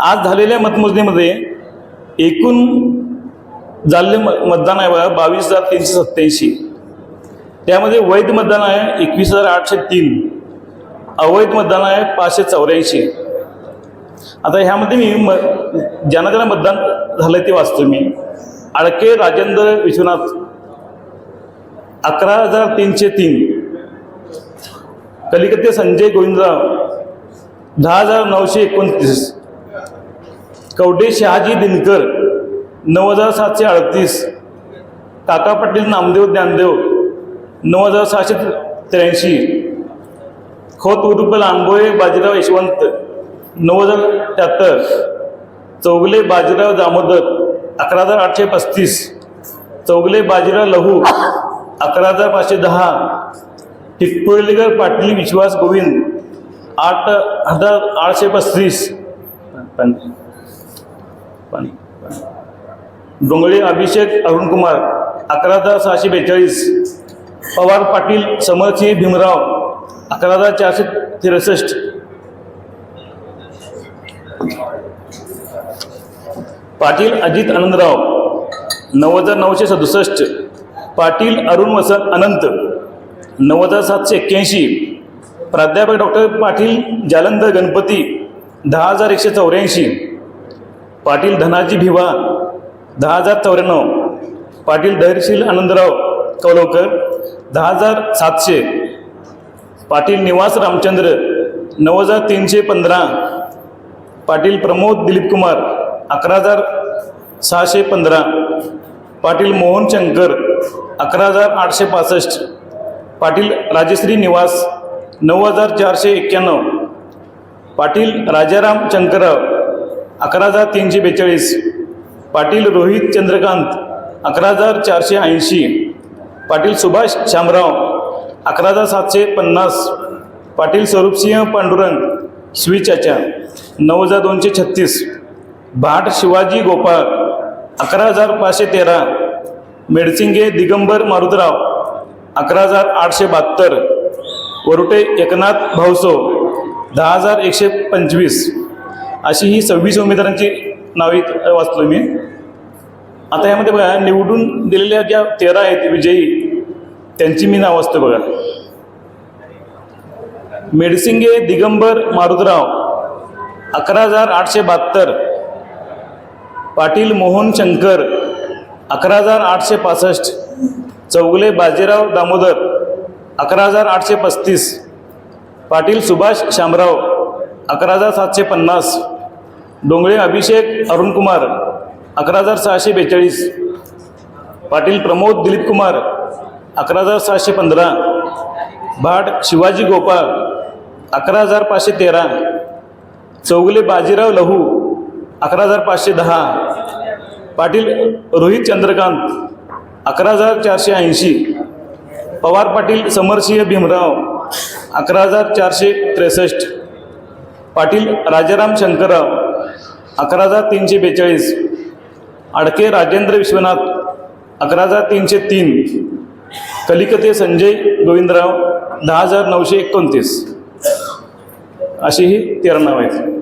आज झालेल्या मतमोजणीमध्ये एकूण झालेले म मतदान आहे बघा बावीस हजार तीनशे सत्त्याऐंशी. त्यामध्ये वैध मतदान आहे एकवीस हजार आठशे तीन. अवैध मतदान आहे पाचशे चौऱ्याऐंशी. आता ह्यामध्ये मी म ज्यांना ज्यांना मतदान झालं ते वाचतो मी. आडके राजेंद्र विश्वनाथ अकरा हजार तीनशे तीन. कलिकते संजय गोविंदराव दहा हजार नऊशे एकोणतीस. कवडे शहाजी दिनकर नऊ हजार सातशे अडतीस. काका पाटील नामदेव ज्ञानदेव नऊ हजार सहाशे त्र्याऐंशी. खोत उर्फ लांबोळे बाजीराव यशवंत नऊ हजार त्र्याहत्तर. चौगले बाजीराव दामोदर अकरा हजार आठशे पस्तीस. चौगले बाजीराव लहू अकरा हजार पाचशे दहा. टिकपुरलीकर पाटील विश्वास गोविंद आठ हजार आठशे पस्तीस. पाणी. डोंगळे अभिषेक अरुणकुमार अकरा हजार सहाशे बेचाळीस. पवार पाटील समरसिंह भीमराव अकरा हजार चारशे त्रेसष्ट. पाटील अजित आनंदराव नऊ हजार नऊशे सदुसष्ट. पाटील अरुण वसंत अनंत नऊ हजार सातशे एक्क्याऐंशी. प्राध्यापक डॉक्टर पाटील जालंधर गणपती दहा हजार एकशे चौऱ्याऐंशी. पाटील धनाजी भिवा दहा हजार चौऱ्याण्णव. पाटील धैर्यशील आनंदराव कौलवकर दहा हजार सातशे. पाटील निवास रामचंद्र नऊ हजार तीनशे पंधरा. पाटील प्रमोद दिलीपकुमार अकरा हजार सहाशे पंधरा. पाटील मोहन शंकर अकरा हजार आठशे पासष्ट. पाटील राजश्री निवास नऊ हजार चारशे एक्क्याण्णव. पाटील राजाराम शंकरराव अकरा हजार तीनशे बेचाळीस. पाटील रोहित चंद्रकांत अकरा हजार चारशे ऐंशी. पाटील सुभाष शामराव अकरा हजार सातशे पन्नास. पाटील स्वरूपसिंह पांडुरंग स्विचाच्या नऊ हजार दोनशे छत्तीस. भाट शिवाजी गोपाळ अकरा हजार पाचशे तेरा. मेडसिंगे दिगंबर मारुतराव अकरा हजार आठशे बहात्तर. वरुटे एकनाथ भाऊसो दहा हजार एकशे पंचवीस. अशी ही सव्वीस उमेदवारांची नावे इथं वाचलो मी. आता यामध्ये बघा निवडून दिलेल्या ज्या तेरा आहेत विजयी त्यांची मी नाव वाचतो बघा. मेडसिंगे दिगंबर मारुतराव अकरा हजार आठशे बहात्तर पाटील मोहन शंकर अकरा हजार आठशे पासष्ट चौगले बाजीराव दामोदर अकरा हजार आठशे पस्तीस पाटील सुभाष शामराव अकरा हजार सातशे पन्नास डोंगळे अभिषेक अरुणकुमार अकरा हजार सहाशे बेचाळीस. पाटील प्रमोद दिलीप कुमार अकरा हजार सहाशे पंधरा. भाट शिवाजी गोपाळ अकरा हजार पाचशे तेरा. चौगुले बाजीराव लहू अकरा हजार पाचशे दहा. पाटील रोहित चंद्रकांत अकरा हजार चारशे ऐंशी. पवार पाटील समरसिंह भीमराव अकरा हजार चारशे त्रेसष्ट. पाटील राजाराम शंकरराव अकरा हजार तीनशे बेचाळीस. अडके राजेंद्र विश्वनाथ अकरा हजार तीनशे तीन. कलिकते संजय गोविंदराव दहा हजार नऊशे एकोणतीस. अशी ही तेरा नावं आहेत.